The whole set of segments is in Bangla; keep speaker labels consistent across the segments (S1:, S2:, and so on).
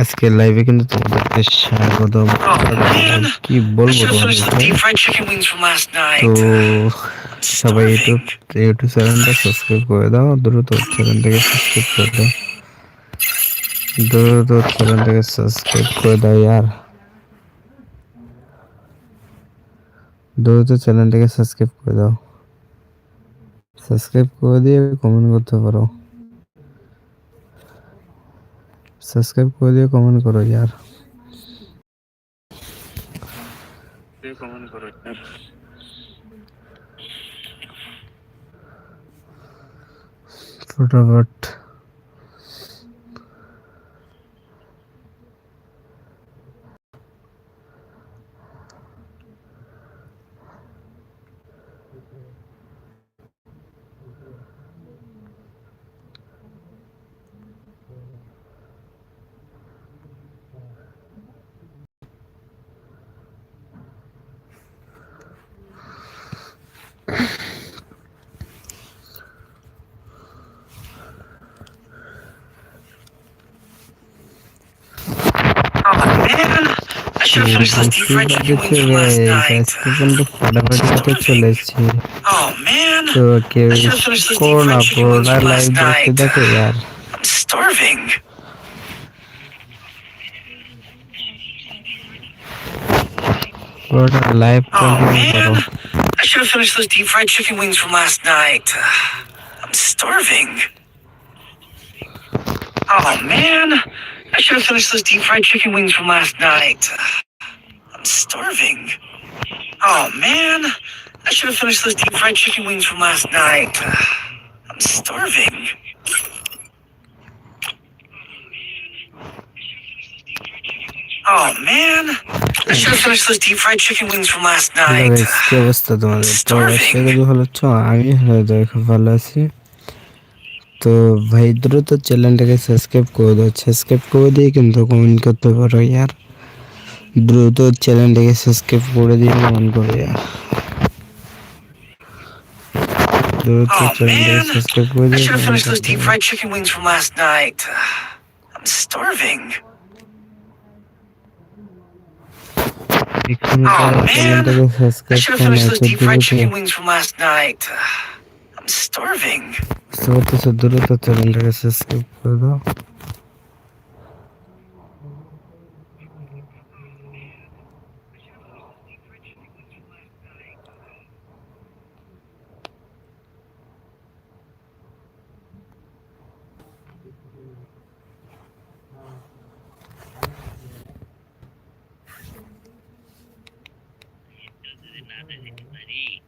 S1: আজকে লাইভে কিন্তু তোমাদেরকে স্বাগতম।
S2: Oh
S1: কি বলব. তো সবাই ইউটিউব ইউটিউব চ্যানেলটা সাবস্ক্রাইব করে দাও দ্রুত চ্যানেলটাকে সাবস্ক্রাইব করে দাও। দ্রুত চ্যানেলটাকে সাবস্ক্রাইব করে দাও ইয়ার। দ্রুত চ্যানেলটাকে সাবস্ক্রাইব করে দাও। সাবস্ক্রাইব করে দিয়ে কমেন্ট করতে পারো। সাবস্ক্রাইব করে দিয়ে কমেন্ট করো ইয়ার ফটাফট
S2: Oh
S1: আজকে কিন্তু ফাটাফাটি হতে চলেছে
S2: Oh man,
S1: তো কেউ
S2: I should have finished those
S1: করো
S2: deep
S1: না
S2: fried chicken wings
S1: পুরোটা
S2: from
S1: লাইভ
S2: last
S1: দেখতে
S2: night.
S1: দেখো ইয়ার
S2: I'm starving.
S1: পুরোটা লাইভ
S2: Oh
S1: কন্টিনিউ করো
S2: man, I should have finished those deep fried chicken wings from last night. I'm starving. Oh man, I should have finished those deep fried chicken wings from last night. I'm starving. Oh man, I should have finished those deep fried chicken wings from last night. I'm starving. Oh man, I should have finished those deep fried chicken wings from last
S1: hello
S2: night.
S1: Guys কি অবস্থা তোমাদের তো
S2: Starving.
S1: আজকে কিন্তু ভালো আছো আমি হয়তো খুব ভালো আছি তো ভাই দ্রুত চ্যানেলটাকে সাবস্ক্রাইব করে দাও সাবস্ক্রাইব করে দিয়ে কিন্তু কমেন্ট করতে পারো ইয়ার দ্রুত চ্যানেলটাকে সাবস্ক্রাইব করে দিয়ে কমেন্ট করো ইয়ার দ্রুত
S2: Oh
S1: চ্যানেলটাকে
S2: man,
S1: সাবস্ক্রাইব করে
S2: I
S1: দিয়ে
S2: should have
S1: comment
S2: finished those
S1: করতে
S2: deep
S1: পারো
S2: fried chicken wings from last night. I'm starving.
S1: এখানে
S2: Oh,
S1: যারা
S2: man.
S1: চ্যানেলটাকে
S2: I
S1: সাবস্ক্রাইব
S2: should have
S1: করে
S2: finished
S1: না
S2: those
S1: তো
S2: deep fried
S1: দ্রুত
S2: chicken wings from last night. I'm starving.
S1: বুঝতে পারতেছো দ্রুত চ্যানেলটাকে সাবস্ক্রাইব করে দাও Senate Committee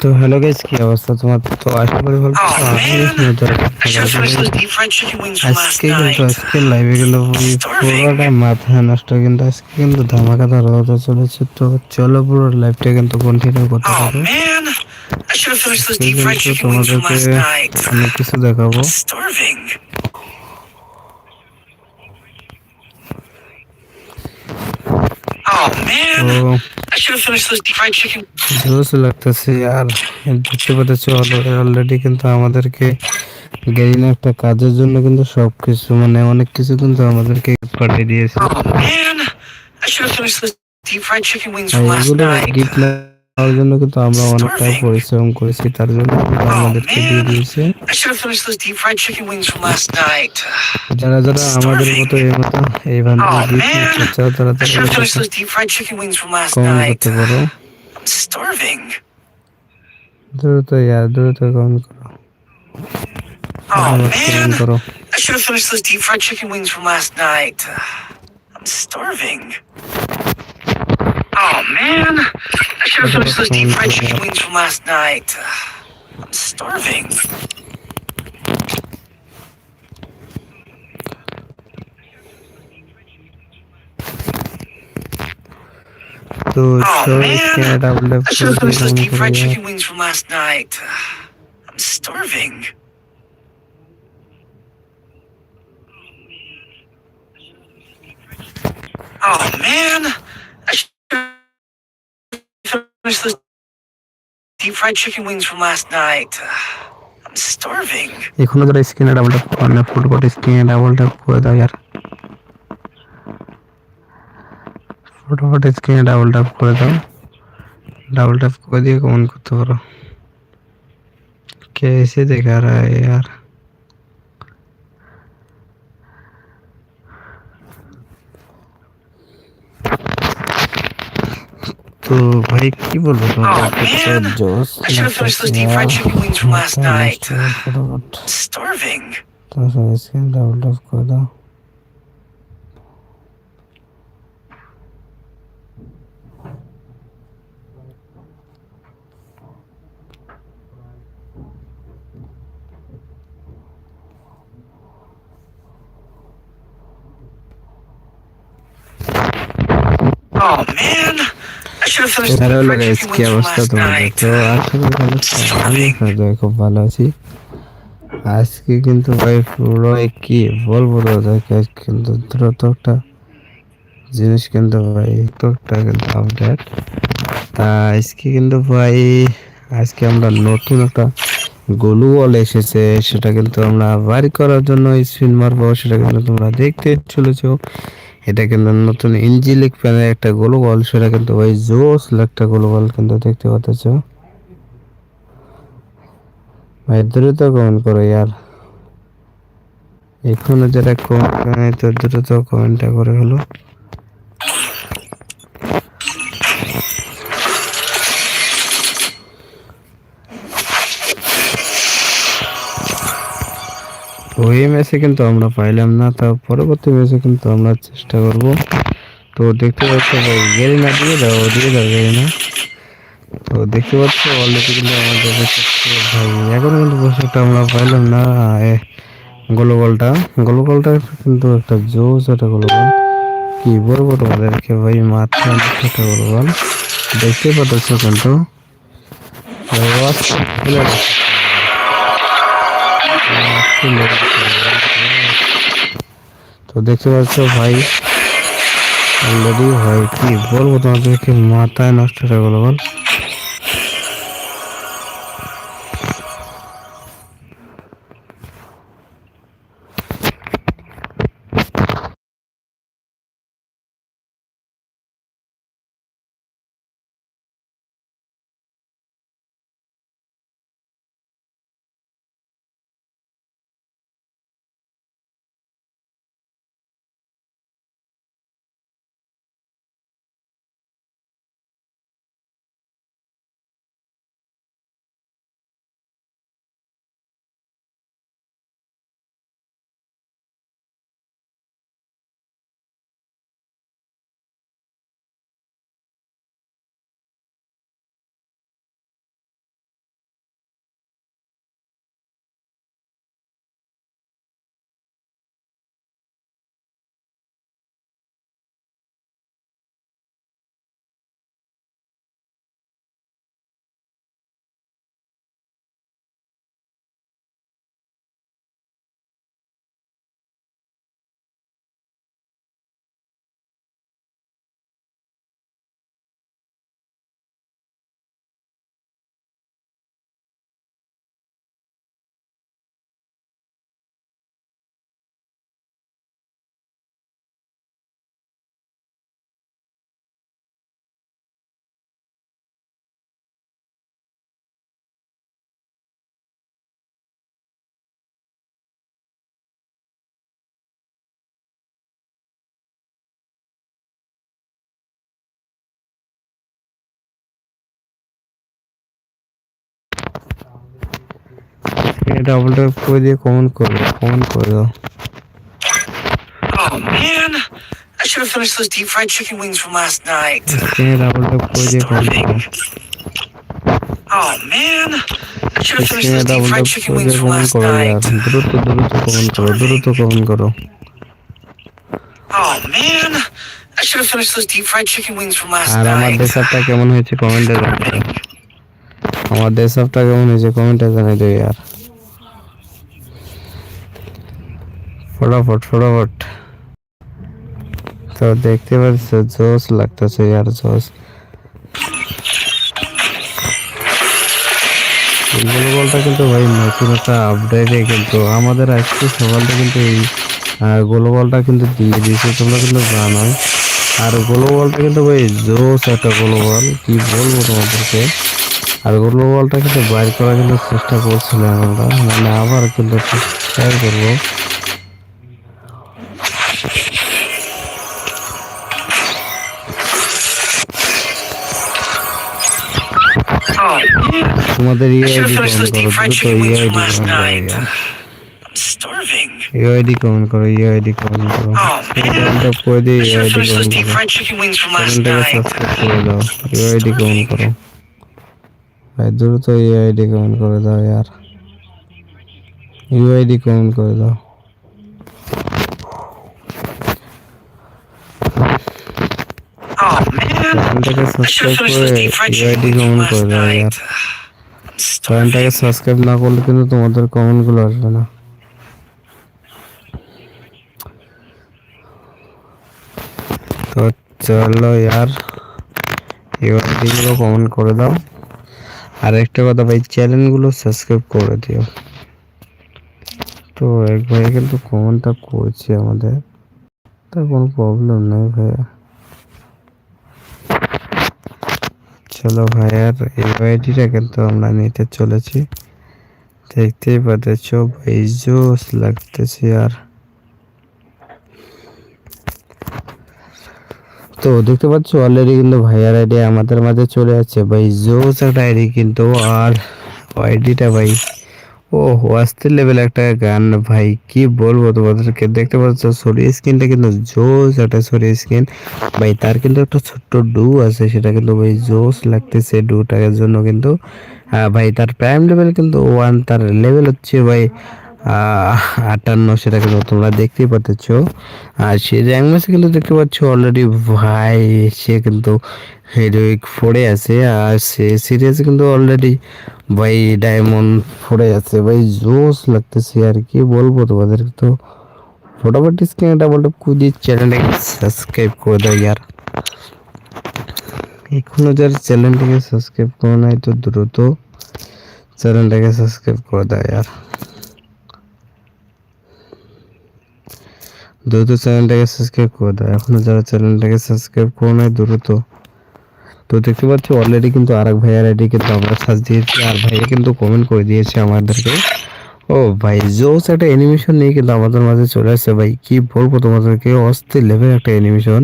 S1: তো হ্যালো গাইস কি অবস্থা তোমার? তো আশা করি ভালো আছো। আমি
S2: সুন্দর
S1: আজকে কিন্তু আজকে লাইভে
S2: গেল
S1: পুরোটা মাথা নষ্ট কিন্তু আজকে কিন্তু ধামাকা ধর হতে চলেছে। তো চলো পুরো লাইভটা কিন্তু কন্টিনিউ করতে
S2: পারো
S1: তোমাদেরকে আমি কিছু দেখাবো।
S2: Oh man! Oh.
S1: জোস লাগতেছে আর দেখতে পাচ্ছ অলরেডি কিন্তু আমাদেরকে গেরিনা একটা কাজের জন্য কিন্তু সবকিছু মানে অনেক কিছু কিন্তু আমাদেরকে পাঠিয়ে দিয়েছে
S2: Oh
S1: এগুলো. গিফট নেওয়ার জন্য কিন্তু আমরা অনেকটা পরিশ্রম করেছি তার জন্য কিন্তু আমাদেরকে দিয়ে দিয়েছে
S2: I should have finished those deep fried chicken wings from last night.
S1: যারা যারা আমাদের মতো এই মতো এই
S2: Oh,
S1: বান্ধব গিফট
S2: man.
S1: নিতে চাও তারা
S2: I should have finished
S1: তারা
S2: those deep fried chicken wings from last
S1: comment
S2: night.
S1: করতে পারো
S2: I'm starving.
S1: দ্রুত ইয়ার দ্রুত কমেন্ট করো
S2: Oh
S1: কমেন্ট
S2: man,
S1: করো
S2: I should have finished those deep fried chicken wings from last night. I'm starving. Oh man, I should have finished those deep fried chicken wings from last night. Uh, I'm starving.
S1: So,
S2: oh
S1: so
S2: man, I should have finished those deep fried chicken wings from last night. Uh, I'm starving. Oh man. Finish those deep fried chicken wings from last night. I'm starving.
S1: এখনও যারা স্ক্রিনে ডাবল ট্যাপ করে না ফুটবট স্ক্রিনে ডাবল ট্যাপ করে দাও ইয়ার ফুটবট স্ক্রিনে ডাবল ট্যাপ করে দাও ডাবল ট্যাপ করে দিয়ে কমেন্ট করতে পারো কে এসে দেখা রা यार তো ভাই কি বলব তোমাকে
S2: Oh,
S1: একটা
S2: man.
S1: জোস
S2: I should have finished those deep fried chicken wings from last night.
S1: ফটাফট
S2: I'm starving.
S1: তোমার সঙ্গে স্ক্রিন ডাবল ট্যাপ করে দাও
S2: Oh man, The
S1: গাইস কি অবস্থা তোমাদের তো আমি খুব ভালো আছি। আজকে কিন্তু ভাই পুরো কি বলব দাদাকে কিন্তু দ্রুত একটা জিনিস কিন্তু ভাই তো একটা কিন্তু আপডেট তা আজকে কিন্তু ভাই আজকে আমরা নতুন একটা গোলু বল এসেছে সেটা কিন্তু আমরা বাড়ি করার জন্য স্পিন মারবো সেটা কিন্তু তোমরা দেখতে চলেছো। এটা কিন্তু নতুন ইঞ্জিলিক প্যানের একটা গোলু বল সেটা কিন্তু ওই জোস একটা গোলু বল কিন্তু দেখতে পাচ্ছ। ভাই দ্রুত কমেন্ট করো ইয়ার। এখনও যারা কমেন্ট তো দ্রুত কমেন্টটা করে হলো এই ম্যাচে কিন্তু আমরা পাইলাম না, তা পরবর্তী ম্যাচে কিন্তু আমরা চেষ্টা করব। তো দেখতে পাচ্ছ ভাই গেরিনা দিয়ে দাও দিয়ে দাও গেরিনা তো দেখতে পাচ্ছ অলরেডি কিন্তু আমাদের ভাই। এখন কিন্তু পোশাকটা আমরা পাইলাম না গোলগোলটা গোলগোলটা কিন্তু একটা জোস একটা গোলগোল কি বলব তোমাদেরকে ভাই মাথা একটা গোলগোল দেখতে পাচ্ছ কিন্তু তো দেখতে পাচ্ছ ভাই অলরেডি ভাই কি বলব তোমাদেরকে মাথায় নষ্ট হয়ে গেল বল। ডাবল ট্যাপ করে দিয়ে কমেন্ট করো কমেন্ট করে দাও
S2: Oh man, I should have finished those deep fried chicken wings from last night. Oh man, I should have finished those deep fried chicken wings from last night.
S1: দ্রুত দ্রুত কমেন্ট করো দ্রুত কমেন্ট করো
S2: Oh man, I should have finished those deep fried chicken wings from last
S1: আর আমার
S2: night.
S1: ডেসাপটা কেমন হয়েছে কমেন্টে জানাও আমার ডেসাপটা কেমন হয়েছে কমেন্টে জানাই দিও ইয়ার ফটাফট ফটাফট। তো দেখতে পাচ্ছ জোস লাগতেছে ইয়ার জোস গোলবলটা কিন্তু ভাই নতুন একটা আপডেটে কিন্তু আমাদের আজকে সকালটা কিন্তু এই গোলবলটা কিন্তু দিয়ে দিয়েছে, তোমরা কিন্তু জানোই। আর গোলবলটা কিন্তু ভাই জোস একটা গোলবল, কি বলব তোমাদেরকে? আর গোলবলটা কিন্তু বাইর করার কিন্তু চেষ্টা করছিলাম আমরা মানে আবার কিন্তু ট্রাই করব। কমেন্ট করো
S2: night.
S1: ইয়ার
S2: I'm starving.
S1: ইয়ে আইডি কমেন্ট করো ইয়ে আইডি কমেন্ট করো।
S2: Oh
S1: করে দিয়ে
S2: I should have
S1: ID
S2: finished those comment
S1: করো. সাবস্ক্রাইব করে দাও ইয়ে আইডি কমেন্ট করো। ভাই দ্রুত ইয়ে আইডি কমেন্ট করে দাও ইয়ার। ইউ আইডি কমেন্ট করে দাও।
S2: Oh
S1: চ্যানেলটাকে সাবস্ক্রাইব করে
S2: those deep fried
S1: you ID
S2: chicken wings comment
S1: করে দাও.
S2: I'm
S1: চ্যানেলটাকে. সাবস্ক্রাইব না করলে কিন্তু তোমাদের কমেন্টগুলো আসবে না। তো চলো ইয়ার ইউআইডিগুলো কমেন্ট করে দাও। আর একটা কথা ভাই চ্যানেলগুলো সাবস্ক্রাইব করে দিও। তো এক ভাই কিন্তু কমেন্টটা করছে আমাদের। তার কোনো প্রবলেম নেই ভাইয়া। চলো ভাইয়ার আইডিটা কিন্তু আমরা নিতে চলেছি। দেখতেই পাচ্ছ ভাই জোস লাগতেছে আর। তো দেখতে পাচ্ছ অলরেডি কিন্তু ভাইয়ার আইডি আমাদের মাঝে চলে যাচ্ছে ভাই জোস একটা আইডি কিন্তু আর আইডিটা ভাই ও অস্থির লেভেল একটা গান। ভাই কি বলব তোমাদেরকে? দেখতে পাচ্ছ সরি স্কিনটা কিন্তু জোস একটা সরি স্কিন ভাই তার কিন্তু একটা ছোট্ট ডু আছে সেটা কিন্তু ভাই জোস লাগতেছে ডুটার জন্য কিন্তু। আহ, ভাই তার প্রাইম লেভেল কিন্তু ওয়ান তার লেভেল হচ্ছে ভাই আটান্ন সেটা কিন্তু তোমরা দেখতেই পাচ্ছ আর সে র্যাঙ্ক ম্যাচে কিন্তু দেখতে পাচ্ছ অলরেডি ভাই, সে কিন্তু হিরোইক ফোরে আছে আর সে সিরিয়াসে কিন্তু অলরেডি ভাই ডায়মন্ড ফোরে আছে। ভাই জোস লাগতেছে আর কি বলব তোমাদের তো। ফটোফট স্ক্রিনে ডাবল টপ করে চ্যানেলটাকে সাবস্ক্রাইব করে দাও ইয়ার। এখনও যার চ্যানেলটাকে সাবস্ক্রাইব করে নাই তো দ্রুত চ্যানেলটাকে সাবস্ক্রাইব করে দাও ইয়ার। দ্রুত চ্যানেলটাকে সাবস্ক্রাইব করে দাও। এখনও যারা চ্যানেলটাকে সাবস্ক্রাইব করে নাই, দ্রুত। তো দেখতে পাচ্ছি অলরেডি কিন্তু আরেক ভাইয়ার আইডি কিন্তু আমরা সার্চ দিয়েছি, আর ভাইয়া কিন্তু কমেন্ট করে দিয়েছে আমাদেরকে। ও ভাই, জোস একটা অ্যানিমেশন নিয়ে কিন্তু আমাদের মাঝে চলে আসছে ভাই। কি বলব তোমাদেরকে, অস্থির লেভেল একটা অ্যানিমেশন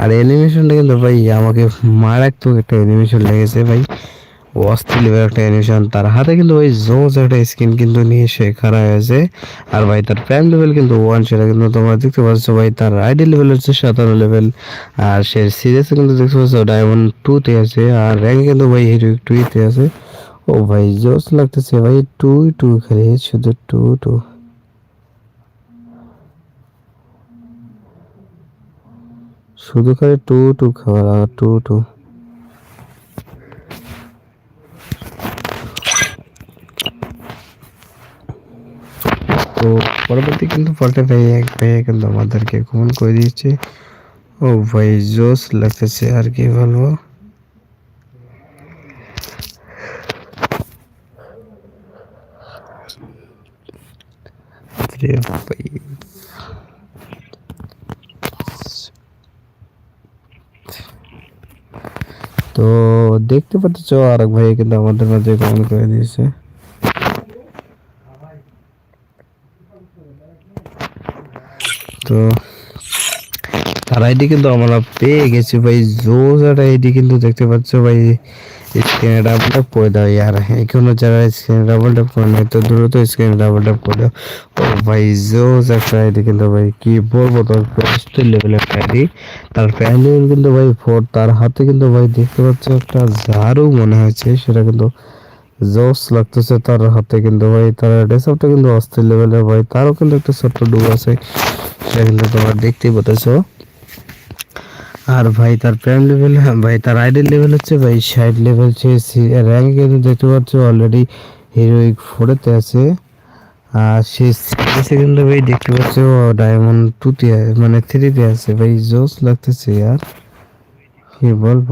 S1: আর অ্যানিমেশনটা কিন্তু ভাই আমাকে মারাত্মক একটা অ্যানিমেশন লেগেছে ভাই। অস্থির লেভেল একটা অ্যানিমেশন তার হাতে কিন্তু ওই জোস একটা স্কিন কিন্তু নিয়ে সে খাড়া হয়েছে আর ভাই, তার প্রাইম লেভেল কিন্তু ওয়ান সেটা কিন্তু তোমরা দেখতে পাচ্ছ ভাই, তার আইডি লেভেল হচ্ছে সাতান্ন লেভেল আর সে সিরিয়াসে কিন্তু দেখতে পাচ্ছ ডায়মন্ড টুতে আছে, আর র্যাঙ্ক কিন্তু ভাই হিরো টুইতে আছে। ও ভাই জোস লাগতেছে ভাই টু টু খালি, শুধু টু টু শুধু খালি টু টু খাবার টু টু তো পরবর্তী কিন্তু পাল্টে ভাই এক ভাই কিন্তু আমাদেরকে কমেন্ট করে দিয়েছে ও ভাই জোস লাগতেছে আর কি বলব রে ভাই তো দেখতে পাচ্ছ আর এক ভাই কিন্তু আমাদের মাঝে কমেন্ট করে দিয়েছে তো তার আইডি কিন্তু আমরা পেয়ে গেছি ভাই জোস একটা আইডি কিন্তু দেখতে পাচ্ছ ভাই স্ক্রিনে ডাবল ট্যাপ করে দাও ইয়ার। এখনও যারা স্ক্রিনে ডাবল ট্যাপ করে নাই, তো দ্রুত স্ক্রিনে ডাবল ট্যাপ করে দাও। ও ভাই জোস একটা আইডি কিন্তু ভাই, কি বলব তোর ফার্স্ট লেভেল একটা আইডি। তার ফ্যান লেভেল কিন্তু ভাই ফোর তার হাতে কিন্তু ভাই দেখতে পাচ্ছ একটা ঝাড়ু মনে হয়েছে সেটা কিন্তু জোস লাগতেছে। তার হাতে কিন্তু ভাই, তার ডেসআপটা কিন্তু অস্থির লেভেলের ভাই, তারও কিন্তু একটা ছোট্ট ডুব আছে। সেটা কিন্তু তোমরা দেখতেই পাচ্ছ আর ভাই তার প্রাইম লেভেল ভাই তার আইডেল লেভেল হচ্ছে ভাই ষাট লেভেল সে র্যাঙ্ক কিন্তু দেখতে পাচ্ছ অলরেডি হিরোইক ফোরেতে আছে। আর সে সেকেন্ডে ভাই দেখতে পাচ্ছি ডায়মন্ড টুতে মানে থ্রিতে আছে। ভাই জোস লাগতেছে আর কি বলব?